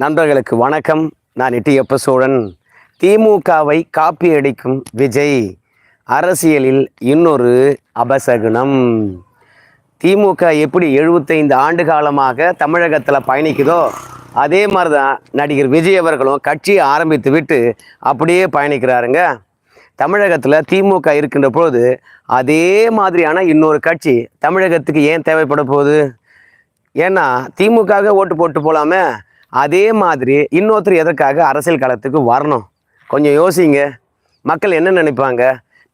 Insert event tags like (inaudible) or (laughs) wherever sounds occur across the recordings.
நண்பர்களுக்கு வணக்கம். நான் எட்டியப்ப சோழன். திமுகவை காப்பி அடிக்கும் விஜய் அரசியலில் இன்னொரு அபசகுணம். திமுக எப்படி எழுபத்தைந்து ஆண்டு காலமாக தமிழகத்தில் பயணிக்குதோ அதே மாதிரி தான் நடிகர் விஜய் அவர்களும் கட்சியை ஆரம்பித்து விட்டு அப்படியே பயணிக்கிறாருங்க. தமிழகத்தில் திமுக இருக்கின்ற பொழுது அதே மாதிரியான இன்னொரு கட்சி தமிழகத்துக்கு ஏன் தேவைப்பட போகுது? ஏன்னா திமுக ஓட்டு போட்டு போகலாமே அதே மாதிரி இன்னொருத்தர் எதற்காக அரசியல் களத்துக்கு வரணும்? கொஞ்சம் யோசிங்க. மக்கள் என்ன நினைப்பாங்க?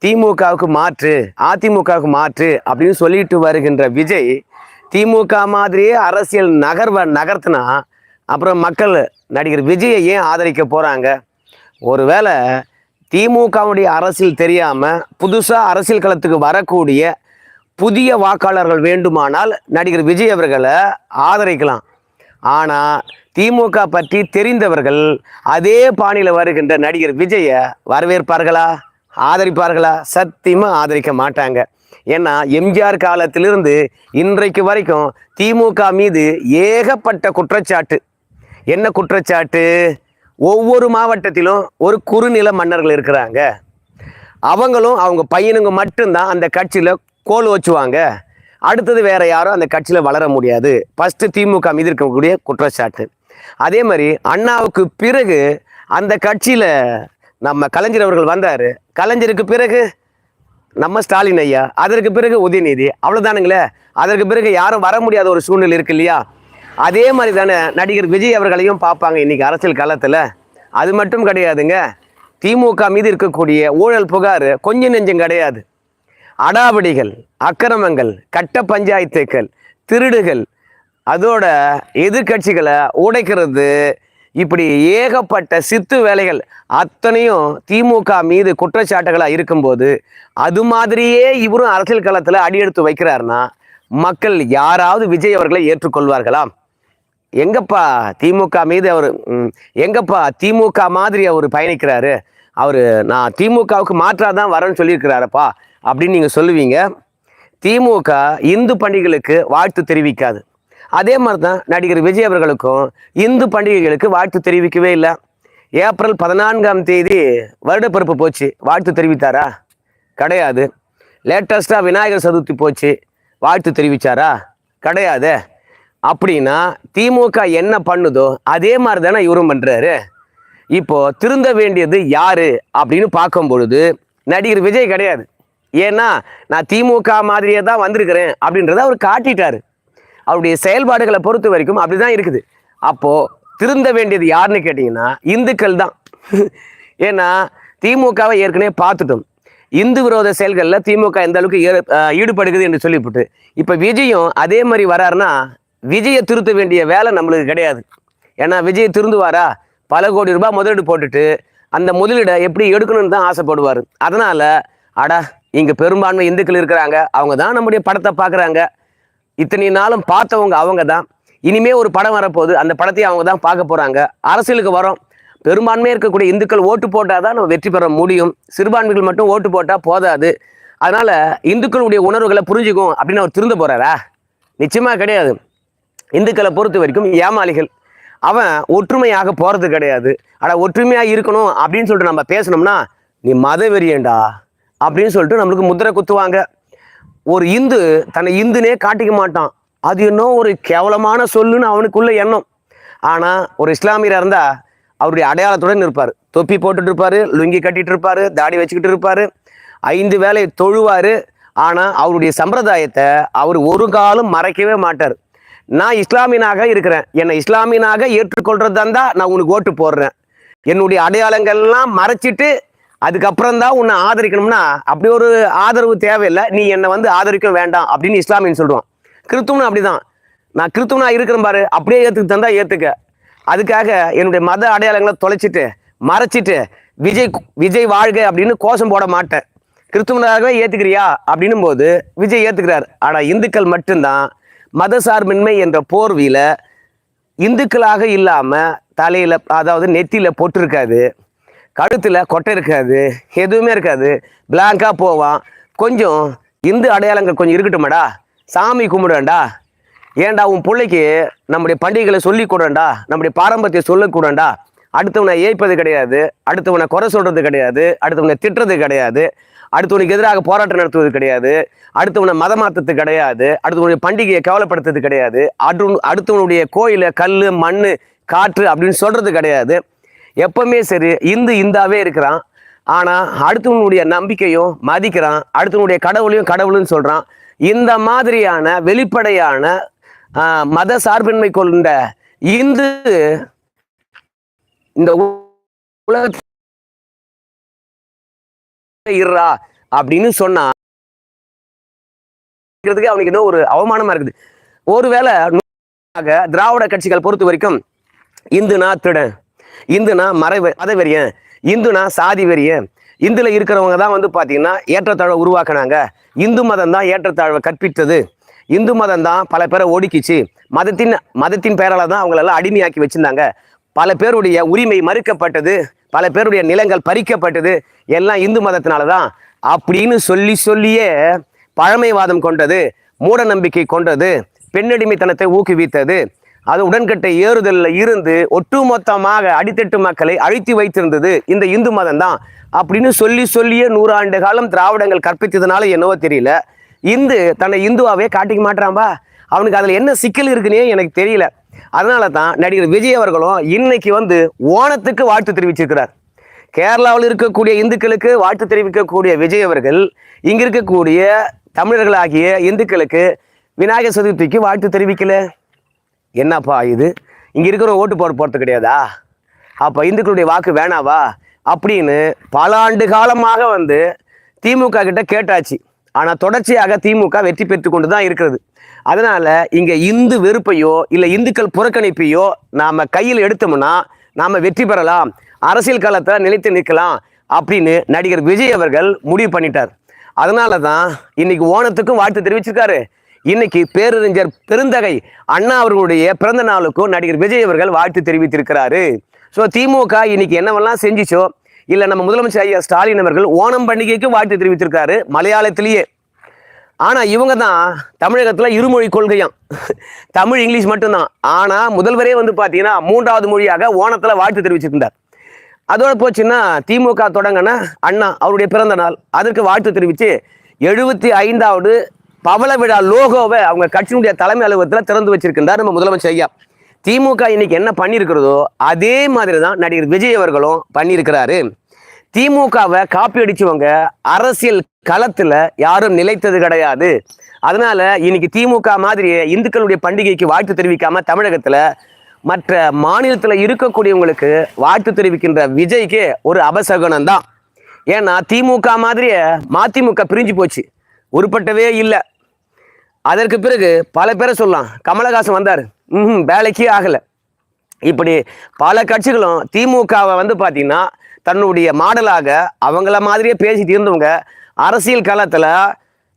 திமுகவுக்கு மாற்று அதிமுகவுக்கு மாற்று அப்படின்னு சொல்லிட்டு வருகின்ற விஜய் திமுக மாதிரியே அரசியல் நகர்வ நகர்த்தினா அப்புறம் மக்கள் நடிகர் விஜயை ஏன் ஆதரிக்க போகிறாங்க ஒருவேளை திமுகவுடைய அரசியல் தெரியாமல் புதுசாக அரசியல் களத்துக்கு வரக்கூடிய புதிய வாக்காளர்கள் வேண்டுமானால் நடிகர் விஜய் அவர்களை ஆதரிக்கலாம். ஆனால் திமுக பற்றி தெரிந்தவர்கள் அதே பாணியில் வருகின்ற நடிகர் விஜயை வரவேற்பார்களா? ஆதரிப்பார்களா? சத்தியமாக ஆதரிக்க மாட்டாங்க. ஏன்னா எம்ஜிஆர் காலத்திலிருந்து இன்றைக்கு வரைக்கும் திமுக மீது ஏகப்பட்ட குற்றச்சாட்டு. என்ன குற்றச்சாட்டு? ஒவ்வொரு மாவட்டத்திலும் ஒரு குறுநில மன்னர்கள் இருக்கிறாங்க. அவங்களும் அவங்க பையனுங்க மட்டும்தான் அந்த கட்சியில் கோல் வச்சுவாங்க. அடுத்தது வேற யாரும் அந்த கட்சியில் வளர முடியாது. ஃபஸ்ட்டு திமுக மீது இருக்கக்கூடிய குற்றச்சாட்டு. அதே மாதிரி அண்ணாவுக்கு பிறகு அந்த கட்சியில் நம்ம கலைஞர் அவர்கள் வந்தார். கலைஞருக்கு பிறகு நம்ம ஸ்டாலின் ஐயா அதற்கு பிறகு உதயநிதி அவ்வளோதானுங்களே அதற்கு பிறகு யாரும் வர முடியாத ஒரு சூழ்நிலை இருக்கு இல்லையா? அதே மாதிரி தானே நடிகர் விஜய் அவர்களையும் பார்ப்பாங்க இன்றைக்கி அரசியல் காலத்தில் அது மட்டும் கிடையாதுங்க. திமுக மீது இருக்கக்கூடிய ஊழல் புகார் கொஞ்சம் நெஞ்சம் கிடையாது. அடாவடிகள் அக்கிரமங்கள் கட்ட பஞ்சாயத்துக்கள் திருடுகள் அதோட எதிர்க்கட்சிகளை உடைக்கிறது இப்படி ஏகப்பட்ட சித்து வேலைகள் அத்தனையும் திமுக மீது குற்றச்சாட்டுகளாக இருக்கும்போது அது மாதிரியே இவரும் அரசியல் களத்தில் அடியெடுத்து வைக்கிறாருன்னா மக்கள் யாராவது விஜய் அவர்களை ஏற்றுக்கொள்வார்களாம் எங்கப்பா திமுக மீது அவர் எங்கப்பா திமுக மாதிரி அவர் பயணிக்கிறாரு? அவர் நான் திமுகவுக்கு மாற்றாக தான் வரேன்னு சொல்லியிருக்கிறாரப்பா அப்படின்னு நீங்கள் சொல்லுவீங்க. திமுக இந்து பண்டிகளுக்கு வாழ்த்து தெரிவிக்காது. அதே மாதிரி தான் நடிகர் விஜய் அவர்களுக்கும் இந்து பண்டிகைகளுக்கு வாழ்த்து தெரிவிக்கவே இல்லை. ஏப்ரல் பதினான்காம் தேதி வருடப்பிறப்பு போச்சு. வாழ்த்து தெரிவித்தாரா? கிடையாது. லேட்டஸ்ட்டாக விநாயகர் சதுர்த்தி போச்சு. வாழ்த்து தெரிவித்தாரா கிடையாது. அப்படின்னா திமுக என்ன பண்ணுதோ அதே மாதிரி தானே இவரும் பண்ணுறாரு இப்போது திருந்த வேண்டியது யாரு? அப்படின்னு பார்க்கும் பொழுது நடிகர் விஜய் கிடையாது. ஏன்னா நான் திமுக மாதிரியே தான் வந்திருக்கிறேன் அப்படின்றத அவர் காட்டிட்டாரு. அவருடைய செயல்பாடுகளை பொறுத்த வரைக்கும் அப்படிதான் இருக்குது. அப்போ திருந்த வேண்டியது யாருன்னு கேட்டிங்கன்னா இந்துக்கள் தான். (laughs) ஏன்னா திமுகவை ஏற்கனவே பார்த்துட்டோம். இந்து விரோத செயல்களில் திமுக எந்த அளவுக்கு ஈடுபடுகிறது என்று சொல்லிவிட்டு இப்போ விஜயும் அதே மாதிரி வராருன்னா விஜயை திருத்த வேண்டிய வேலை நம்மளுக்கு கிடையாது. ஏன்னா விஜய் திருந்துவாரா? பல கோடி ரூபாய் முதலீடு போட்டுட்டு அந்த முதலீடை எப்படி எடுக்கணும்னு தான் ஆசைப்படுவார். அதனால் அடா இங்கே பெரும்பான்மை இந்துக்கள் இருக்கிறாங்க. அவங்க தான் நம்முடைய படத்தை பார்க்குறாங்க. இத்தனை நாளும் பார்த்தவங்க அவங்க தான் இனிமே ஒரு படம் வரப்போகுது. அந்த படத்தையும் அவங்க தான் பார்க்க போகிறாங்க அரசியலுக்கு வரோம். பெரும்பான்மையாக இருக்கக்கூடிய இந்துக்கள் ஓட்டு போட்டால் தான் நம்ம வெற்றி பெற முடியும். சிறுபான்மைகள் மட்டும் ஓட்டு போட்டால் போதாது. அதனால் இந்துக்களுடைய உணர்வுகளை புரிஞ்சுக்கும் அப்படின்னு அவர் திருந்த போகிறாரா நிச்சயமாக கிடையாது. இந்துக்களை பொறுத்த வரைக்கும் ஏமாளிகள். அவன் ஒற்றுமையாக போகிறது கிடையாது. ஆனால் ஒற்றுமையாக இருக்கணும் அப்படின்னு சொல்லிட்டு நம்ம பேசணும்னா நீ மத வெறியண்டா அப்படின்னு சொல்லிட்டு நம்மளுக்கு முதிரை குத்துவாங்க. ஒரு இந்து தன்னை இந்துனே காட்டிக்க மாட்டான். அது இன்னும் ஒரு கேவலமான சொல்லுன்னு அவனுக்குள்ள எண்ணம். ஆனால் ஒரு இஸ்லாமியராக இருந்தால் அவருடைய அடையாளத்துடன் இருப்பார் தொப்பி போட்டுட்டு இருப்பாரு லுங்கி கட்டிட்டு இருப்பாரு தாடி வச்சுக்கிட்டு இருப்பாரு ஐந்து வேலை தொழுவார். ஆனால் அவருடைய சம்பிரதாயத்தை அவர் ஒரு காலம் மறைக்கவே மாட்டார். நான் இஸ்லாமியனாக இருக்கிறேன். என்னை இஸ்லாமியனாக ஏற்றுக்கொள்றதா இருந்தால் நான் உனக்கு ஓட்டு போடுறேன். என்னுடைய அடையாளங்கள்லாம் மறைச்சிட்டு அதுக்கப்புறம் தான் உன்னை ஆதரிக்கணும்னா அப்படி ஒரு ஆதரவு தேவையில்லை. நீ என்னை வந்து ஆதரிக்க வேண்டாம் அப்படின்னு இஸ்லாமியன் சொல்லுவான். கிறித்துவனும் அப்படிதான். நான் கிறித்துவனா இருக்கிறேன் பாரு அப்படியே ஏற்றுக்கு தந்தா ஏற்றுக்க அதுக்காக என்னுடைய மத அடையாளங்களை தொலைச்சிட்டு மறைச்சிட்டு விஜய் விஜய் வாழ்க அப்படின்னு கோஷம் போட மாட்டேன். கிறிஸ்துவனாகவே ஏற்றுக்கிறியா அப்படின்னும் போது விஜய் ஏற்றுக்கிறார் ஆனால் இந்துக்கள் மட்டும்தான் மதசார்பின்மை என்ற போர்வியில் இந்துக்களாக இல்லாமல் தலையில் அதாவது நெத்தியில் போட்டிருக்காது. கழுத்தில் கொட்டை இருக்காது எதுவுமே இருக்காது. பிளாங்காக போவான். கொஞ்சம் இந்து அடையாளங்கள் கொஞ்சம் இருக்கட்டுமாடா. சாமி கும்பிடுவேன்டா. ஏன்டா உன் பிள்ளைக்கு நம்முடைய பண்டிகைகளை சொல்லி கூடண்டா நம்முடைய பாரம்பரியத்தை சொல்லக்கூடண்டா அடுத்தவனை ஏய்ப்பது கிடையாது. அடுத்தவனை குறை சொல்கிறது கிடையாது. அடுத்தவனை திட்டுறது கிடையாது. அடுத்தவனுக்கு எதிராக போராட்டம் நடத்துவது கிடையாது. அடுத்தவனை மதமாத்தது கிடையாது. அடுத்தவனுடைய பண்டிகையை கவலைப்படுத்துறது கிடையாது. அடு அடுத்தவனுடைய கோயிலை கல் மண் காற்று அப்படின்னு சொல்கிறது கிடையாது. எப்பவுமே சரி இந்து இந்தாவே இருக்கிறான். ஆனா அடுத்தவனுடைய நம்பிக்கையும் மதிக்கிறான். அடுத்தவனுடைய கடவுளையும் கடவுள்னு சொல்றான். இந்த மாதிரியான வெளிப்படையான ஆஹ், மத சார்பின்மை கொண்ட இந்து இந்த உலகத்துல இருறா அப்படின்னு சொன்னா அவனுக்கு ஏதோ ஒரு அவமானமா இருக்குது. ஒருவேளை நூறாக திராவிட கட்சிகள் பொறுத்த வரைக்கும் இந்து திருடன். இந்துனா மறை மதவெறியன் இந்துனா சாதி வெறியன். இந்துல இருக்கிறவங்க தான் வந்து பார்த்தீங்கன்னா ஏற்றத்தாழ்வை உருவாக்குனாங்க. இந்து மதம் தான் ஏற்றத்தாழ்வை கற்பித்தது. இந்து மதம் தான் பல பேரை ஒடுக்கிச்சு. மதத்தின் மதத்தின் பெயரால் தான் அவங்களெல்லாம் அடிமையாக்கி வச்சிருந்தாங்க. பல பேருடைய உரிமை மறுக்கப்பட்டது. பல பேருடைய நிலங்கள் பறிக்கப்பட்டது. எல்லாம் இந்து மதத்தினால தான். அப்படின்னு சொல்லி சொல்லியே பழமைவாதம் கொண்டது மூட நம்பிக்கை கொண்டது பெண்ணடிமைத்தனத்தை ஊக்குவித்தது. அது உடன்கட்டை ஏறுதலில் இருந்து ஒட்டுமொத்தமாக அடித்தட்டு மக்களை அழித்து வைத்திருந்தது இந்த இந்து மதம் தான் அப்படின்னு சொல்லி சொல்லியே நூறாண்டு காலம் திராவிடங்கள் கற்பித்ததுனால என்னவோ தெரியல. இந்து தன்னை இந்துவாவே காட்டிக்க மாட்டான்பா அவனுக்கு அதில் என்ன சிக்கல் இருக்குன்னே எனக்கு தெரியல. அதனால தான் நடிகர் விஜய் அவர்களும் இன்னைக்கு வந்து ஓணத்துக்கு வாழ்த்து தெரிவிச்சிருக்கிறார். கேரளாவில் இருக்கக்கூடிய இந்துக்களுக்கு வாழ்த்து தெரிவிக்கக்கூடிய விஜய் அவர்கள் இங்கே இருக்கக்கூடிய தமிழர்களாகிய இந்துக்களுக்கு விநாயகர் சதுர்த்திக்கு வாழ்த்து தெரிவிக்கல. என்னப்பா இது? இங்கே இருக்கிற ஓட்டு போட போகிறது கிடையாதா? அப்போ இந்துக்களுடைய வாக்கு வேணாவா? அப்படின்னு பல ஆண்டு காலமாக வந்து திமுக கிட்ட கேட்டாச்சு. ஆனால் தொடர்ச்சியாக திமுக வெற்றி பெற்று கொண்டு தான் இருக்கிறது. அதனால் இங்கே இந்து வெறுப்பையோ இல்லை இந்துக்கள் புறக்கணிப்பையோ நாம் கையில் எடுத்தோம்னா நாம் வெற்றி பெறலாம். அரசியல் காலத்தில் நிலைத்து நிற்கலாம் அப்படின்னு நடிகர் விஜய் அவர்கள் முடிவு பண்ணிட்டார். அதனால தான் இன்னைக்கு ஓணத்துக்கும் வாழ்த்து தெரிவிச்சிருக்காரு. இன்னைக்கு பேரறிஞர் பெருந்தகை அண்ணா அவர்களுடைய பிறந்த நாளுக்கும் நடிகர் விஜய் அவர்கள் வாழ்த்து தெரிவித்திருக்கிறாரு. ஸோ திமுக இன்னைக்கு என்னவெல்லாம் செஞ்சிச்சோ இல்லை நம்ம முதலமைச்சர் ஐயா ஸ்டாலின் அவர்கள் ஓணம் பண்டிகைக்கு வாழ்த்து தெரிவித்திருக்காரு மலையாளத்திலேயே. ஆனால் இவங்க தான் தமிழகத்தில் இருமொழி கொள்கையாம். தமிழ் இங்கிலீஷ் மட்டும்தான். ஆனால் முதல்வரே வந்து பார்த்தீங்கன்னா மூன்றாவது மொழியாக ஓணத்தில் வாழ்த்து தெரிவிச்சிருந்தார். அதோட போச்சுன்னா திமுக தொடங்கின அண்ணா அவருடைய பிறந்த நாள். அதற்கு வாழ்த்து தெரிவித்து எழுபத்தி ஐந்தாவது பவள விழா லோகோவை அவங்க கட்சியினுடைய தலைமை அலுவலகத்தில் திறந்து வச்சிருக்கின்றார் நம்ம முதலமைச்சர் ஐயா. திமுக இன்னைக்கு என்ன பண்ணியிருக்கிறதோ அதே மாதிரி தான் நடிகர் விஜய் அவர்களும் பண்ணியிருக்கிறாரு. திமுகவை காப்பி அடிச்சவங்க அரசியல் களத்துல யாரும் நிலைத்தது கிடையாது. அதனால இன்னைக்கு திமுக மாதிரி இந்துக்களுடைய பண்டிகைக்கு வாழ்த்து தெரிவிக்காம தமிழகத்துல மற்ற மாநிலத்துல இருக்கக்கூடியவங்களுக்கு வாழ்த்து தெரிவிக்கின்ற விஜய்க்கு ஒரு அபசகுனம் தான் ஏன்னா திமுக மாதிரியே மதிமுக பிரிஞ்சு போச்சு. உருப்பட்டவே இல்லை. அதற்கு பிறகு பல பேரை சொல்லலாம். கமலஹாசன் வந்தார். ம் வேலைக்கே ஆகலை. இப்படி பல கட்சிகளும் திமுகவை வந்து பார்த்திங்கன்னா தன்னுடைய மாடலாக அவங்கள மாதிரியே பேசிட்டு இருந்தவங்க அரசியல் காலத்தில்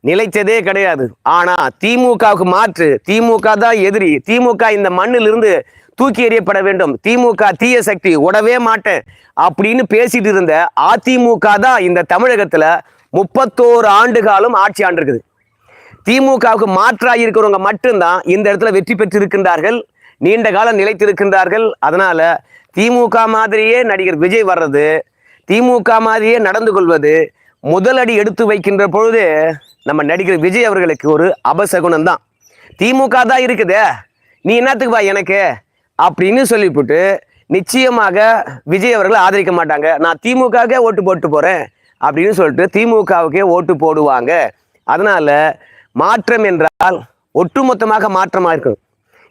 நிலைத்ததே கிடையாது. ஆனால் திமுகவுக்கு மாற்று திமுக தான் எதிரி திமுக இந்த மண்ணிலிருந்து தூக்கி எறியப்பட வேண்டும் திமுக தீய சக்தி உடவே மாட்டேன் அப்படின்னு பேசிட்டு இருந்த அதிமுக தான் இந்த தமிழகத்தில் முப்பத்தோரு ஆண்டு காலம் ஆட்சி ஆண்டிருக்குது. திமுகவுக்கு மாற்றாக இருக்கிறவங்க மட்டும்தான் இந்த இடத்துல வெற்றி பெற்றிருக்கின்றார்கள் நீண்ட காலம் நிலைத்திருக்கின்றார்கள். அதனால திமுக மாதிரியே நடிகர் விஜய் வர்றது திமுக மாதிரியே நடந்து கொள்வது முதலடி எடுத்து வைக்கின்ற பொழுது நம்ம நடிகர் விஜய் அவர்களுக்கு ஒரு அபசகுணம் தான் திமுக தான் இருக்குதே நீ என்னத்துக்கு வா எனக்கு? அப்படின்னு சொல்லிவிட்டு நிச்சயமாக விஜய் அவர்களை ஆதரிக்க மாட்டாங்க. நான் திமுகவுக்கே ஓட்டு போட்டு போகிறேன் அப்படின்னு சொல்லிட்டு திமுகவுக்கே ஓட்டு போடுவாங்க. அதனால மாற்றம் என்றால் ஒட்டுமொத்தமாக மாற்றமாக இருக்கும்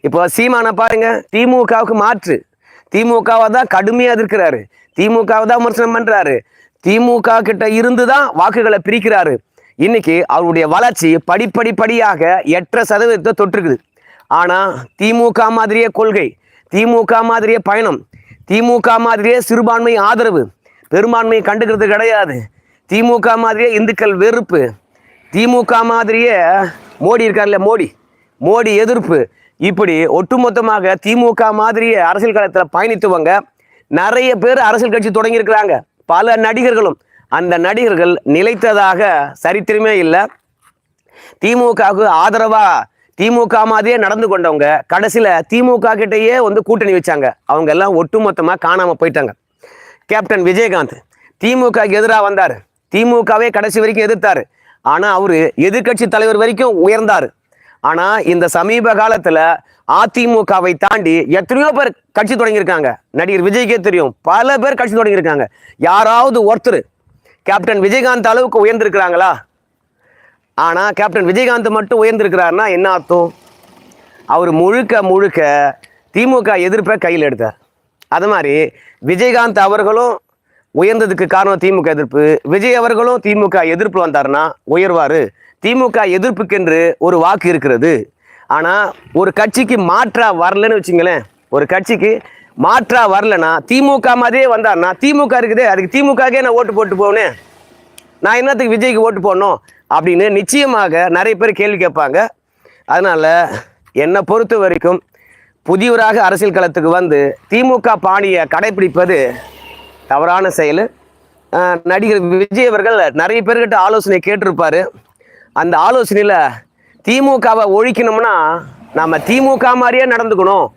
இப்போ சீமானை பாருங்க திமுகவுக்கு மாற்று. திமுகவை தான் கடுமையாக எதிர்க்கிறாரு. திமுகவை தான் விமர்சனம் பண்ணுறாரு திமுக கிட்ட இருந்து தான் வாக்குகளை பிரிக்கிறாரு. இன்னைக்கு அவருடைய வளர்ச்சி படிப்படி படியாக எட்டரை சதவீதத்தை தொற்றுக்குது. ஆனால் திமுக மாதிரியே கொள்கை திமுக மாதிரியே பயணம் திமுக மாதிரியே சிறுபான்மை ஆதரவு பெரும்பான்மையை கண்டுக்கிறது கிடையாது. திமுக மாதிரியே இந்துக்கள் வெறுப்பு. திமுக மாதிரியே மோடி இருக்கார்ல மோடி. மோடி எதிர்ப்பு. இப்படி ஒட்டுமொத்தமாக திமுக மாதிரியே அரசியல் களத்தில் பயணித்துவங்க நிறைய பேர் அரசியல் கட்சி தொடங்கியிருக்கிறாங்க. பல நடிகர்களும். அந்த நடிகர்கள் நிலைத்ததாக சரித்திரமே இல்லை. திமுகவுக்கு ஆதரவாக திமுக மாதிரியே நடந்து கொண்டவங்க கடைசியில் திமுக கிட்டேயே வந்து கூட்டணி வச்சாங்க. அவங்க எல்லாம் ஒட்டுமொத்தமாக காணாமல் போயிட்டாங்க. கேப்டன் விஜயகாந்த் திமுக எதிராக வந்தார். திமுகவே கடைசி வரைக்கும் எதிர்த்தார். ஆனால் அவர் எதிர்க்கட்சி தலைவர் வரைக்கும் உயர்ந்தார். ஆனால் இந்த சமீப காலத்தில் அதிமுகவை தாண்டி எத்தனையோ பேர் கட்சி தொடங்கியிருக்காங்க. நடிகர் விஜய்க்கே தெரியும். பல பேர் கட்சி தொடங்கியிருக்காங்க. யாராவது ஒருத்தர் கேப்டன் விஜயகாந்த் அளவுக்கு உயர்ந்திருக்கிறாங்களா? ஆனால் கேப்டன் விஜயகாந்த் மட்டும் உயர்ந்திருக்கிறாருன்னா என்ன அர்த்தம்? அவர் முழுக்க முழுக்க திமுக எதிர்ப்பை கையில் எடுத்தார். அது மாதிரி விஜயகாந்த் அவர்களும் உயர்ந்ததுக்கு காரணம் திமுக எதிர்ப்பு. விஜய் அவர்களும் திமுக எதிர்ப்பு வந்தாருன்னா உயர்வார். திமுக எதிர்ப்புக்கென்று ஒரு வாக்கு இருக்கிறது. ஆனால் ஒரு கட்சிக்கு மாற்றா வரலன்னு வச்சுங்களேன். ஒரு கட்சிக்கு மாற்றா வரலனா திமுக மாதிரியே வந்தாருன்னா திமுக இருக்குதே அதுக்கு திமுகக்கே நான் ஓட்டு போட்டு போனேன் நான் என்னத்துக்கு விஜய்க்கு ஓட்டு போடணும்? அப்படின்னு நிச்சயமாக நிறைய பேர் கேள்வி கேட்பாங்க. அதனால் என்னை பொறுத்த வரைக்கும் புதியவராக அரசியல் களத்துக்கு வந்து திமுக பாணியை கடைபிடிப்பது தவறான செயல். நடிகர் விஜய் அவர்கள் நிறைய பேர்கிட்ட ஆலோசனை கேட்டிருப்பாரு. அந்த ஆலோசனையில் திமுகவை ஒழிக்கணும்னா நம்ம திமுக மாதிரியே நடந்துக்கணும்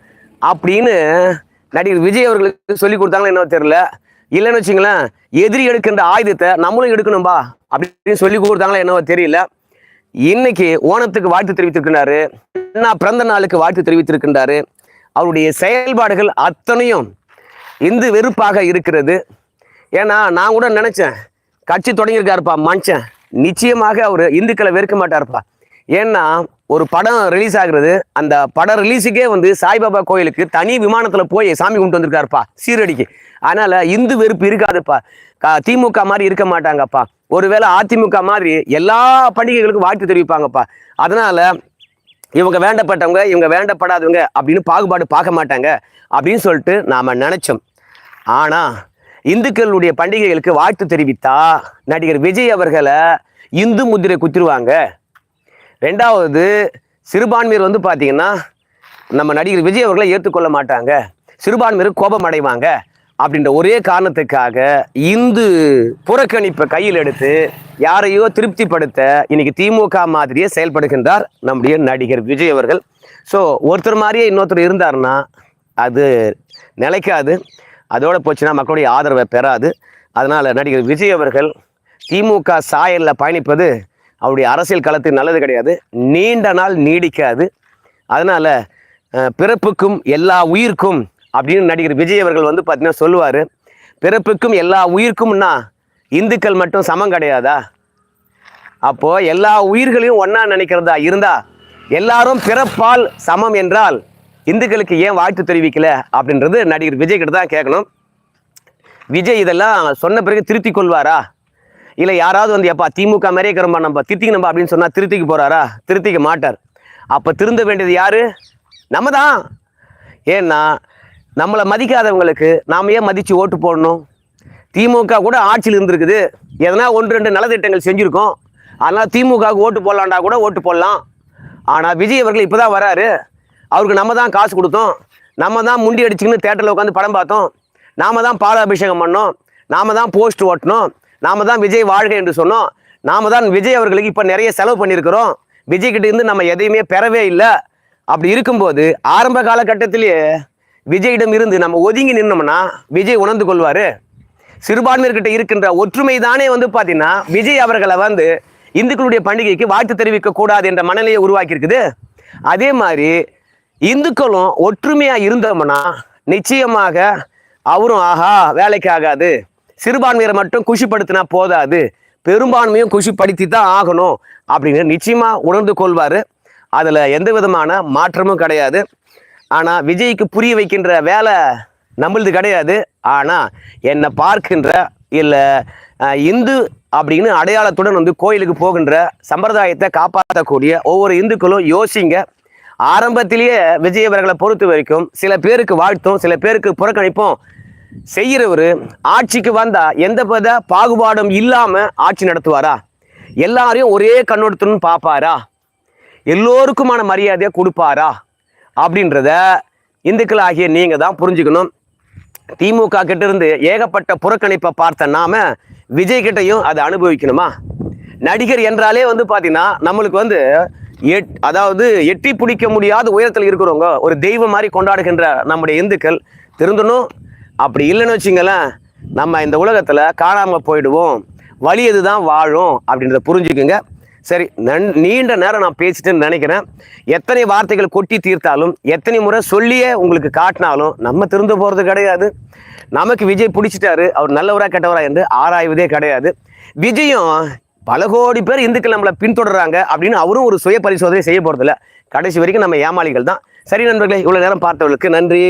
அப்படின்னு நடிகர் விஜய் அவர்களுக்கு சொல்லி கொடுத்தாங்களா என்னவோ தெரியல. இல்லைன்னு வச்சுங்களேன் எதிரி எடுக்கின்ற ஆயுதத்தை நம்மளும் எடுக்கணும்பா அப்படின்னு சொல்லி கொடுத்தாங்களா என்னவோ தெரியல. இன்னைக்கு ஓணத்துக்கு வாழ்த்து தெரிவித்திருக்கிறாரு. அண்ணா பிறந்த நாளுக்கு வாழ்த்து தெரிவித்திருக்கின்றாரு. அவருடைய செயல்பாடுகள் அத்தனையும் இந்து வெறுப்பாக இருக்கிறது. ஏன்னா நான் கூட நினச்சேன் கட்சி தொடங்கியிருக்காருப்பா மனுஷன். நிச்சயமாக அவர் இந்துக்களை வெறுக்க மாட்டார்ப்பா. ஏன்னா ஒரு படம் ரிலீஸ் ஆகுறது அந்த படம் ரிலீஸுக்கே வந்து சாய்பாபா கோயிலுக்கு தனி விமானத்தில் போய் சாமி கும்பிட்டு வந்திருக்காருப்பா சீரடிக்கு. அதனால் இந்து வெறுப்பு இருக்காதுப்பா. க- திமுக மாதிரி இருக்க மாட்டாங்கப்பா. ஒருவேளை அதிமுக மாதிரி எல்லா பண்டிகைகளுக்கும் வாழ்த்து தெரிவிப்பாங்கப்பா. அதனால் இவங்க வேண்டப்பட்டவங்க இவங்க வேண்டப்படாதவங்க அப்படின்னு பாகுபாடு பார்க்க மாட்டாங்க அப்படின்னு சொல்லிட்டு நாம் நினைச்சோம். ஆனால் இந்துக்களுடைய பண்டிகைகளுக்கு வாழ்த்து தெரிவித்தா நடிகர் விஜய் அவர்களை இந்து முதிரை குத்திருவாங்க. ரெண்டாவது சிறுபான்மையர் வந்து பார்த்தீங்கன்னா நம்ம நடிகர் விஜய் அவர்களை ஏற்றுக்கொள்ள மாட்டாங்க. சிறுபான்மையர் கோபம் அடைவாங்க. அப்படின்ற ஒரே காரணத்துக்காக இந்து புறக்கணிப்பை கையில் எடுத்து யாரையோ திருப்திப்படுத்த இன்னைக்கு திமுக மாதிரியே செயல்படுகின்றார் நம்முடைய நடிகர் விஜய் அவர்கள். ஸோ ஒருத்தர் மாதிரியே இன்னொருத்தர் இருந்தாருன்னா அது நிலைக்காது. அதோட போச்சுன்னா மக்களுடைய ஆதரவை பெறாது. அதனால் நடிகர் விஜய் அவர்கள் திமுக சாயலில் பயணிப்பது அவருடைய அரசியல் களத்துக்கு நல்லது கிடையாது. நீண்ட நாள் நீடிக்காது. அதனால் பிறப்புக்கும் எல்லா உயிர்க்கும் அப்படின்னு நடிகர் விஜய் அவர்கள் வந்து பார்த்தீங்கன்னா சொல்லுவார். பிறப்புக்கும் எல்லா உயிருக்கும்னா இந்துக்கள் மட்டும் சமம் கிடையாதா? அப்போது எல்லா உயிர்களையும் ஒன்றா நினைக்கிறதா இருந்தால் எல்லாரும் பிறப்பால் சமம் என்றால் இந்துக்களுக்கு ஏன் வாழ்த்து தெரிவிக்கல? அப்படின்றது நடிகர் விஜய் கிட்ட தான் கேட்கணும். விஜய் இதெல்லாம் சொன்ன பிறகு திருத்தி கொள்வாரா? இல்லை யாராவது வந்து எப்பா திமுக மாதிரியே இருக்கிறோம்பா நம்ம திருத்திக்கணும்பா அப்படின்னு சொன்னால் திருத்திக்க போகிறாரா திருத்திக்க மாட்டார். அப்போ திருந்த வேண்டியது யார்? நம்ம தான். ஏன்னா நம்மளை மதிக்காதவங்களுக்கு நாம் ஏன் மதித்து ஓட்டு போடணும்? திமுக கூட ஆட்சியில் இருந்திருக்குது. எதனா ஒன்று ரெண்டு நலத்திட்டங்கள் செஞ்சுருக்கோம். அதனால் திமுகவுக்கு ஓட்டு போடலாண்டா கூட ஓட்டு போடலாம். ஆனால் விஜய் அவர்கள் இப்போ தான் வராரு. அவருக்கு நம்ம தான் காசு கொடுத்தோம். நம்ம தான் முண்டி அடிச்சுக்கின்னு தேட்டரில் உட்காந்து படம் பார்த்தோம். நாம தான் பாலாபிஷேகம் பண்ணோம். நாம தான் போஸ்ட் ஓட்டணும் நாம தான் விஜய் வாழ்க என்று சொன்னோம். நாம தான் விஜய் அவர்களுக்கு இப்போ நிறைய செலவு பண்ணியிருக்கிறோம். விஜய்கிட்ட இருந்து நம்ம எதையுமே பெறவே இல்லை. அப்படி இருக்கும்போது ஆரம்ப காலகட்டத்திலேயே விஜயிடம் இருந்து நம்ம ஒதுங்கி நின்னோம்னா விஜய் உணர்ந்து கொள்வாரு. சிறுபான்மையர்கிட்ட இருக்கின்ற ஒற்றுமை தானே வந்து பார்த்தீங்கன்னா விஜய் அவர்களை வந்து இந்துக்களுடைய பண்டிகைக்கு வாழ்த்து தெரிவிக்க கூடாது என்ற மனநிலையை உருவாக்கியிருக்குது. அதே மாதிரி இந்துக்களும் ஒற்றுமையா இருந்தோம்னா நிச்சயமாக அவரும் ஆஹா வேலைக்கு ஆகாது. சிறுபான்மையரை மட்டும் குஷிப்படுத்தினா போதாது. பெரும்பான்மையும் குஷிப்படுத்தி தான் ஆகணும் அப்படின்னு நிச்சயமா உணர்ந்து கொள்வாரு. அதுல எந்த விதமான மாற்றமும் கிடையாது. ஆனால் விஜய்க்கு புரிய வைக்கின்ற வேலை நம்மளது கிடையாது. ஆனால் என்னை பார்க்கின்ற இல்லை இந்து அப்படின்னு அடையாளத்துடன் வந்து கோயிலுக்கு போகின்ற சம்பிரதாயத்தை காப்பாற்றக்கூடிய ஒவ்வொரு இந்துக்களும் யோசிங்க. ஆரம்பத்திலேயே விஜய் அவர்களை பொறுத்த வரைக்கும் சில பேருக்கு வாழ்த்தும் சில பேருக்கு புறக்கணிப்போம் செய்கிறவர் ஆட்சிக்கு வந்தால் எந்த வித பாகுபாடும் இல்லாமல் ஆட்சி நடத்துவாரா? எல்லாரையும் ஒரே கண்ணோட்டத்துடன் பார்ப்பாரா? எல்லோருக்குமான மரியாதையை கொடுப்பாரா? அப்படின்றத இந்துக்கள் ஆகிய நீங்கள் தான் புரிஞ்சுக்கணும். திமுக கிட்ட இருந்து ஏகப்பட்ட புறக்கணிப்பை பார்த்த நாம விஜய் கிட்டையும் அதை அனுபவிக்கணுமா? நடிகர் என்றாலே வந்து பார்த்தீங்கன்னா நம்மளுக்கு வந்து எட் அதாவது எட்டி பிடிக்க முடியாத உயரத்தில் இருக்கிறவங்க ஒரு தெய்வம் மாதிரி கொண்டாடுகின்ற நம்முடைய இந்துக்கள் திருந்தணும். அப்படி இல்லைன்னு வச்சிங்களேன் நம்ம இந்த உலகத்தில் காணாமல் போயிடுவோம். வலியது தான் வாழும் அப்படின்றத புரிஞ்சுக்குங்க. சரி நன் நீண்ட நேரம் நான் பேசிட்டேன்னு நினைக்கிறேன். எத்தனை வார்த்தைகள் கொட்டி தீர்த்தாலும் எத்தனை முறை சொல்லியே உங்களுக்கு காட்டினாலும் நம்ம திருந்து போகிறது கிடையாது. நமக்கு விஜய் பிடிச்சிட்டாரு அவர் நல்லவரா கெட்டவரா என்று ஆராய்வதே கிடையாது. விஜயும் பல கோடி பேர் இந்துக்கள் நம்மளை பின்தொடர்றாங்க அப்படின்னு அவரும் ஒரு சுய பரிசோதனை செய்ய போகிறதில்ல கடைசி வரைக்கும் நம்ம ஏமாளிகள் தான். சரி நண்பர்களே இவ்வளோ நேரம் பார்த்தவர்களுக்கு நன்றி.